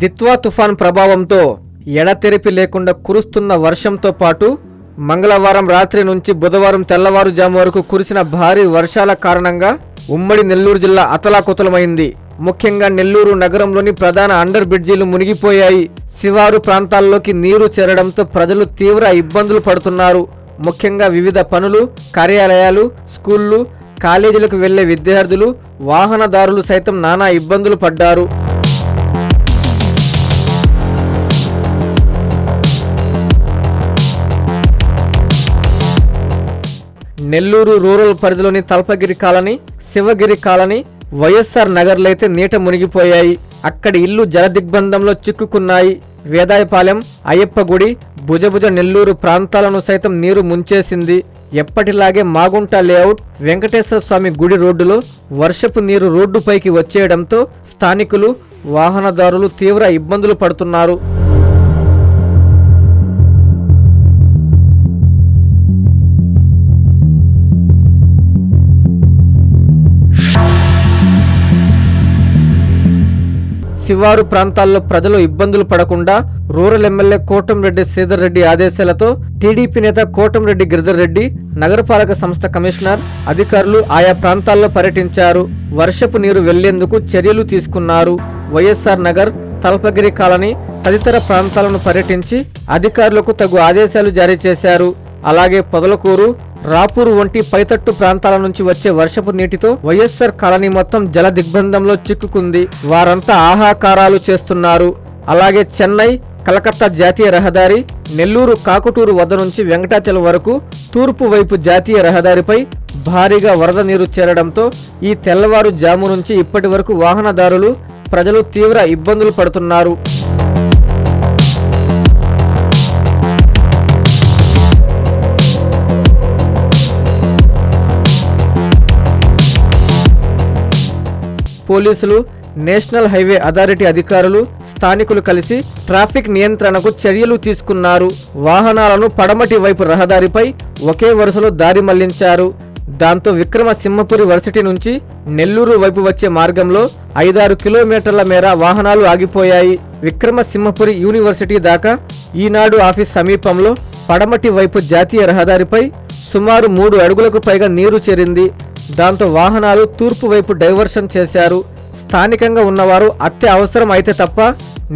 దిత్వా తుఫాన్ ప్రభావంతో ఎడతెరిపి లేకుండా కురుస్తున్న వర్షంతో పాటు మంగళవారం రాత్రి నుంచి బుధవారం తెల్లవారుజాము వరకు కురిసిన భారీ వర్షాల కారణంగా ఉమ్మడి నెల్లూరు జిల్లా అతలాకుతలమైంది. ముఖ్యంగా నెల్లూరు నగరంలోని ప్రధాన అండర్ బ్రిడ్జీలు మునిగిపోయాయి. శివారు ప్రాంతాల్లోకి నీరు చేరడంతో ప్రజలు తీవ్ర ఇబ్బందులు పడుతున్నారు. ముఖ్యంగా వివిధ పనులు కార్యాలయాలు స్కూళ్ళు కాలేజీలకు వెళ్ళే విద్యార్థులు వాహనదారులు సైతం నానా ఇబ్బందులు పడ్డారు. నెల్లూరు రూరల్ పరిధిలోని Talpagiri colony Sivagiri colony YSR నగర్లైతే నీట మునిగిపోయాయి. అక్కడి ఇల్లు జలదిగ్బంధంలో చిక్కుకున్నాయి. వేదాయపాలెం అయ్యప్ప గుడి భుజభుజ నెల్లూరు ప్రాంతాలను సైతం నీరు ముంచేసింది. ఎప్పటిలాగే మాగుంట లేఅవుట్ వెంకటేశ్వర స్వామి గుడి రోడ్డులో వర్షపు నీరు రోడ్డుపైకి వచ్చేయడంతో స్థానికులు వాహనదారులు తీవ్ర ఇబ్బందులు పడుతున్నారు. శివారు ప్రాంతాల్లో ప్రజలు ఇబ్బందులు పడకుండా రూరల్ ఎమ్మెల్యే కోటంరెడ్డి శ్రీధర్ రెడ్డి ఆదేశాలతో టీడీపీ నేత కోటంరెడ్డి గిరిధర్ రెడ్డి నగరపాలక సంస్థ కమిషనర్ అధికారులు ఆయా ప్రాంతాల్లో పర్యటించారు. వర్షపు నీరు వెళ్ళేందుకు చర్యలు తీసుకున్నారు. వైఎస్ఆర్ నగర్ తల్పగిరి కాలనీ తదితర ప్రాంతాలను పర్యటించి అధికారులకు తగు ఆదేశాలు జారీ చేశారు. అలాగే పొదలకూరు రాపూరు వంటి పైతట్టు ప్రాంతాల నుంచి వచ్చే వర్షపు నీటితో వైఎస్ఆర్ కాలనీ మొత్తం జల దిగ్బంధంలో చిక్కుకుంది. వారంతా ఆహాకారాలు చేస్తున్నారు. అలాగే చెన్నై కలకత్తా జాతీయ రహదారి నెల్లూరు కాకుటూరు వద్ద నుంచి వెంకటాచలం వరకు తూర్పు వైపు జాతీయ రహదారిపై భారీగా వరద నీరు చేరడంతో ఈ తెల్లవారు జాము నుంచి ఇప్పటి వరకు వాహనదారులు ప్రజలు తీవ్ర ఇబ్బందులు పడుతున్నారు. పోలీసులు నేషనల్ హైవే అథారిటీ అధికారులు స్థానికులు కలిసి ట్రాఫిక్ నియంత్రణకు చర్యలు తీసుకున్నారు. వాహనాలను పడమటి వైపు రహదారిపై ఒకే వరుసలో దారి మళ్ళించారు. దాంతో విక్రమసింహపురి వర్సిటీ నుంచి నెల్లూరు వైపు వచ్చే మార్గంలో ఐదారు కిలోమీటర్ల మేర వాహనాలు ఆగిపోయాయి. విక్రమసింహపురి యూనివర్సిటీ దాకా ఈనాడు ఆఫీస్ సమీపంలో పడమటి వైపు జాతీయ రహదారిపై సుమారు మూడు అడుగులకు పైగా నీరు చేరింది. దాంతో వాహనాలు తూర్పు వైపు డైవర్షన్ చేశారు. స్థానికంగా ఉన్నవారు అత్య అవసరం అయితే తప్ప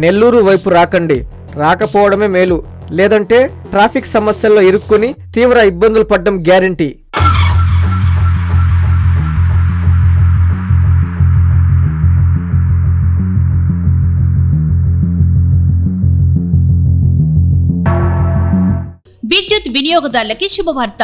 నెల్లూరు వైపు రాకండి. రాకపోవడమే మేలు. లేదంటే ట్రాఫిక్ సమస్యల్లో ఇరుక్కుని తీవ్ర ఇబ్బందులు పడ్డం గ్యారంటీ. విద్యుత్ వినియోగదారులకి శుభవార్త.